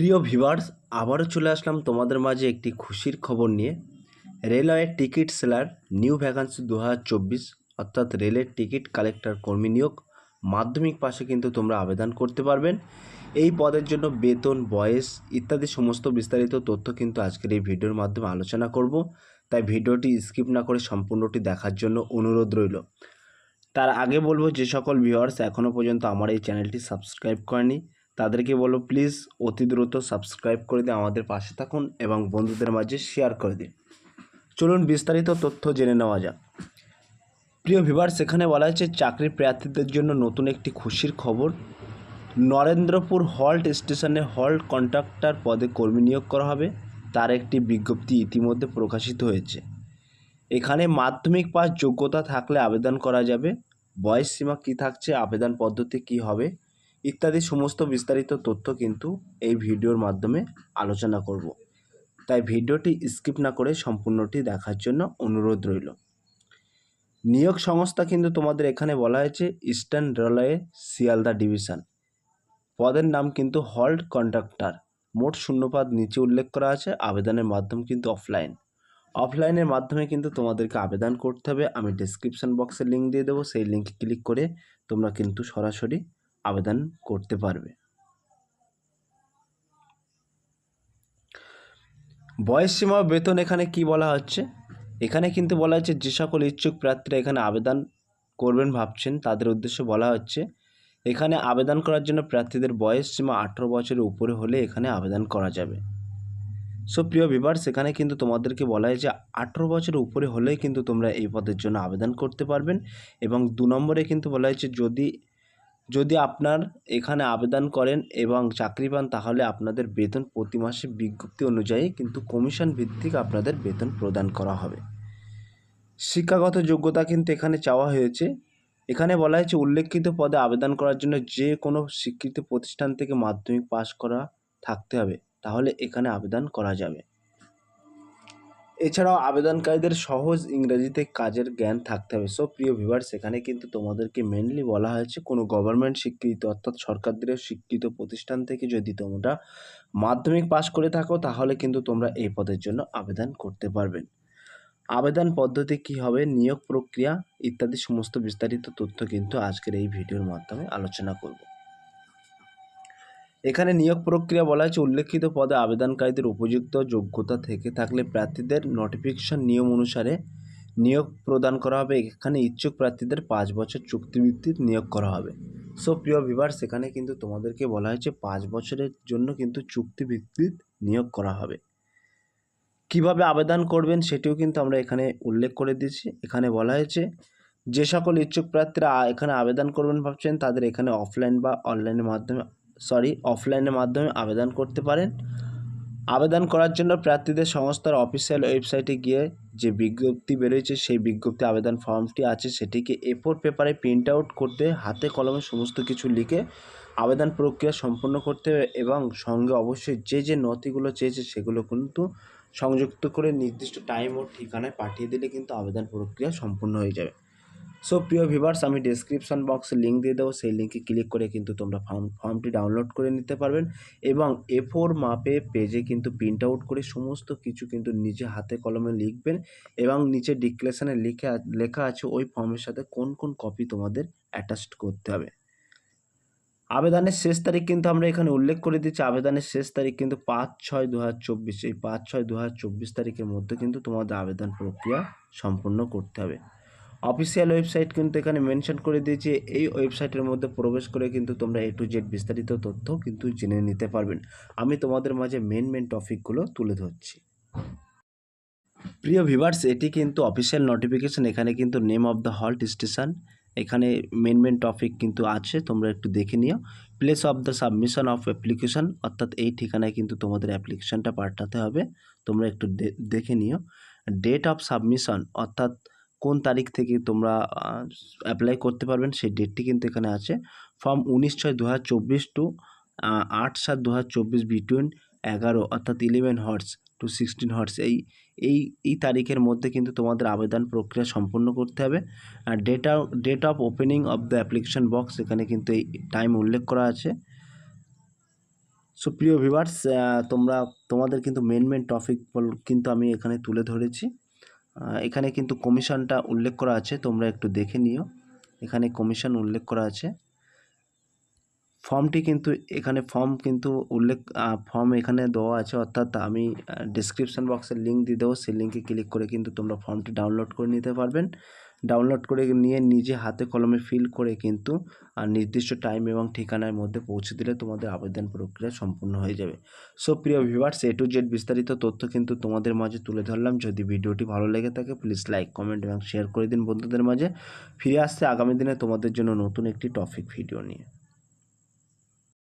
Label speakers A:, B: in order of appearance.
A: প্রিয় ভিভার্স আবারও চলে আসলাম তোমাদের মাঝে একটি খুশির খবর নিয়ে। Railway ticket seller new vacancy দু হাজার চব্বিশ, অর্থাৎ রেলের টিকিট কালেক্টর কর্মী নিয়োগ, মাধ্যমিক পাশে কিন্তু তোমরা আবেদন করতে পারবেন। এই পদের জন্য বেতন, বয়স ইত্যাদি সমস্ত বিস্তারিত তথ্য কিন্তু আজকের এই ভিডিওর মাধ্যমে আলোচনা করব। তাই ভিডিওটি স্কিপ না করে সম্পূর্ণটি দেখার জন্য অনুরোধ রইল। তার আগে বলব, যে সকল ভিউয়ার্স এখনও পর্যন্ত আমার এই চ্যানেলটি সাবস্ক্রাইব করেনি তাদেরকে বলো, প্লিজ অতি দ্রুত সাবস্ক্রাইব করে দিয়ে আমাদের পাশে থাকুন এবং বন্ধুদের মাঝে শেয়ার করে দিন। চলুন বিস্তারিত তথ্য জেনে নেওয়া যাক। প্রিয় ভিভার সেখানে বলা হয়েছে, চাকরি প্রার্থীদের জন্য নতুন একটি খুশির খবর। নরেন্দ্রপুর হল্ট স্টেশনে হল্ট কন্ট্রাক্টর পদে কর্মী নিয়োগ করা হবে। তার একটি বিজ্ঞপ্তি ইতিমধ্যে প্রকাশিত হয়েছে। এখানে মাধ্যমিক পাস যোগ্যতা থাকলে আবেদন করা যাবে। বয়স সীমা কী থাকছে, আবেদন পদ্ধতি কী হবে ইত্যাদি সমস্ত বিস্তারিত তথ্য কিন্তু এই ভিডিওর মাধ্যমে আলোচনা করব। তাই ভিডিওটি স্কিপ না করে সম্পূর্ণটি দেখার জন্য অনুরোধ রইল। নিয়োগ সংস্থা কিন্তু তোমাদের এখানে বলা হয়েছে ইস্টার্ন রেলওয়ে শিয়ালদা ডিভিশন। পদের নাম কিন্তু হল্ট কন্ট্রাক্টর মোট শূন্যপাদ নিচে উল্লেখ করা আছে, আবেদনের মাধ্যম কিন্তু অফলাইন। অফলাইনের মাধ্যমে কিন্তু তোমাদেরকে আবেদন করতে হবে। আমি ডিসক্রিপশন বক্সে লিঙ্ক দিয়ে দেবো। সেই লিঙ্কে ক্লিক করে তোমরা কিন্তু সরাসরি আবেদন করতে পারবে। বয়স সীমা বেতন এখানে কি বলা হচ্ছে? এখানে কিন্তু বলা হচ্ছে যে সকল ইচ্ছুক প্রার্থীরা এখানে আবেদন করবেন ভাবছেন। তাদের উদ্দেশ্যে বলা হচ্ছে, এখানে আবেদন করার জন্য প্রার্থীদের বয়স সীমা আঠেরো বছরের উপরে হলে এখানে আবেদন করা যাবে। সো প্রিয় ভিভার্স এখানে কিন্তু তোমাদেরকে বলা হয় যে আঠেরো বছরের উপরে হলেই কিন্তু তোমরা এই পদের জন্য আবেদন করতে পারবেন এবং দু নম্বরে কিন্তু বলা হয়েছে যদি যদি আপনার এখানে আবেদন করেন এবং চাকরি পান, তাহলে আপনাদের বেতন প্রতি মাসে বিজ্ঞপ্তি অনুযায়ী কিন্তু কমিশন ভিত্তিক আপনাদের বেতন প্রদান করা হবে। শিক্ষাগত যোগ্যতা কিন্তু এখানে চাওয়া হয়েছে। এখানে বলা হয়েছে, উল্লেখিত পদে আবেদন করার জন্য যে কোনো স্বীকৃত প্রতিষ্ঠান থেকে মাধ্যমিক পাশ করা থাকতে হবে। তাহলে এখানে আবেদন করা যাবে। এছাড়াও আবেদনকারীদের সহজ ইংরেজিতে কাজের জ্ঞান থাকতে হবে। সো প্রিয় ভিভার সেখানে কিন্তু তোমাদেরকে মেনলি বলা হয়েছে কোনো গভর্নমেন্ট স্বীকৃত অর্থাৎ সরকারদের স্বীকৃত প্রতিষ্ঠান থেকে যদি তোমরা মাধ্যমিক পাশ করে থাকো, তাহলে কিন্তু তোমরা এই পদের জন্য আবেদন করতে পারবেন আবেদন পদ্ধতি কী হবে, নিয়োগ প্রক্রিয়া ইত্যাদি সমস্ত বিস্তারিত তথ্য কিন্তু আজকের এই ভিডিওর মাধ্যমে আলোচনা করব। এখানে নিয়োগ প্রক্রিয়া বলা হয়েছে, উল্লেখিত পদে আবেদনকারীদের উপযুক্ত যোগ্যতা থেকে থাকলে প্রার্থীদের নোটিফিকেশন নিয়ম অনুসারে নিয়োগ প্রদান করা হবে। এখানে ইচ্ছুক প্রার্থীদের পাঁচ বছর চুক্তিভিত্তিক নিয়োগ করা হবে। সো প্রিয় বিভার সেখানে কিন্তু তোমাদেরকে বলা হয়েছে, পাঁচ বছরের জন্য কিন্তু চুক্তিভিত্তিক নিয়োগ করা হবে। কীভাবে আবেদন করবেন সেটিও কিন্তু আমরা এখানে উল্লেখ করে দিয়েছি। এখানে বলা হয়েছে, যে সকল ইচ্ছুক প্রার্থীরা এখানে আবেদন করবেন ভাবছেন, তাদের এখানে অফলাইন বা অনলাইনের মাধ্যমে সরি অফলাইনের মাধ্যমে আবেদন করতে পারেন। আবেদন করার জন্য প্রার্থীদের সংস্থার অফিসিয়াল ওয়েবসাইটে গিয়ে যে বিজ্ঞপ্তি বেরোয়েছে, সেই বিজ্ঞপ্তি আবেদন ফর্মটি আছে, সেটিকে এ ফোর পেপারে প্রিন্ট আউট করতে, হাতে কলমে সমস্ত কিছু লিখে আবেদন প্রক্রিয়া সম্পন্ন করতে হবে এবং সঙ্গে অবশ্যই যে যে নথিগুলো চেয়েছে, সেগুলো কিন্তু সংযুক্ত করে নির্দিষ্ট টাইম ও ঠিকানায় পাঠিয়ে দিলে কিন্তু আবেদন প্রক্রিয়া সম্পূর্ণ হয়ে যাবে। সো প্রিয় ভিভার্স আমি ডেসক্রিপশন বক্সে লিঙ্ক দিয়ে দেবো। সেই লিঙ্কে ক্লিক করে কিন্তু তোমরা ফর্ম ফর্মটি ডাউনলোড করে নিতে পারবেন এবং এ ফোর মাপে পেজে কিন্তু প্রিন্ট আউট করে সমস্ত কিছু কিন্তু নিজে হাতে কলমে লিখবেন এবং নিচে ডিক্লেশনে লিখে লেখা আছে ওই ফর্মের সাথে কোন কোন কপি তোমাদের অ্যাটাচড করতে হবে। আবেদনের শেষ তারিখ কিন্তু আমরা এখানে উল্লেখ করে দিচ্ছি। আবেদনের শেষ তারিখ কিন্তু পাঁচ ছয় দু এই পাঁচ ছয় দু তারিখের মধ্যে কিন্তু তোমাদের আবেদন প্রক্রিয়া সম্পূর্ণ করতে হবে। অফিসিয়াল ওয়েবসাইট কিন্তু এখানে মেনশন করে দিয়েছি। এই ওয়েবসাইটের মধ্যে প্রবেশ করে কিন্তু তোমরা এ টু জেড বিস্তারিত তথ্য কিন্তু জেনে নিতে পারবেন। আমি তোমাদের মাঝে মেন মেন টপিকগুলো তুলে ধরছি। প্রিয় ভিভার্স এটি কিন্তু অফিসিয়াল নোটিফিকেশন এখানে কিন্তু name of the halt station এখানে মেন মেন টপিক কিন্তু আছে। তোমরা একটু দেখে নিও। Place of the submission of application অর্থাৎ এই ঠিকানায় কিন্তু তোমাদের অ্যাপ্লিকেশনটা পাঠাতে হবে। তোমরা একটু দেখে নিও। ডেট অফ সাবমিশন অর্থাৎ কোন তারিখ থেকে তোমরা অ্যাপ্লাই করতে পারবেন সেই ডেটটি কিন্তু এখানে আছে। ফর্ম উনিশ ছয় দু হাজার চব্বিশ টু আট সাত দু হাজার চব্বিশ বিটুইন এগারো, অর্থাৎ eleven hours to sixteen hours এই এই এই তারিখের মধ্যে কিন্তু তোমাদের আবেদন প্রক্রিয়া সম্পন্ন করতে হবে। আর date date of opening of the application box এখানে কিন্তু এই টাইম উল্লেখ করা আছে। সো প্রিয় ভিভার্স তোমরা, তোমাদের কিন্তু মেন মেন টপিক কিন্তু আমি এখানে তুলে ধরেছি। এখানে কিন্তু কমিশনটা উল্লেখ করা আছে, তোমরা একটু দেখে নিও। এখানে কমিশন উল্লেখ করা আছে। ফর্মটি কিন্তু, এখানে ফর্ম কিন্তু উল্লেখ ফর্ম এখানে দেওয়া আছে, অর্থাৎ আমি ডিসক্রিপশান বক্সের লিঙ্ক দিয়ে দেবো। সেই লিঙ্কে ক্লিক করে কিন্তু তোমরা ফর্মটি ডাউনলোড করে নিতে পারবেন। ডাউনলোড করে নিয়ে নিজে হাতে কলমে ফিল করে কিন্তু আর নির্দিষ্ট টাইম এবং ঠিকানার মধ্যে পৌঁছে দিলে তোমাদের আবেদন প্রক্রিয়া সম্পূর্ণ হয়ে যাবে। সো প্রিয় ভিউয়ার্স এ টু জেড বিস্তারিত তথ্য কিন্তু তোমাদের মাঝে তুলে ধরলাম। যদি ভিডিওটি ভালো লেগে থাকে প্লিজ লাইক কমেন্ট এবং শেয়ার করে দিন বন্ধুদের মাঝে। ফিরে আসছে আগামী দিনে তোমাদের জন্য নতুন একটি টপিক ভিডিও নিয়ে।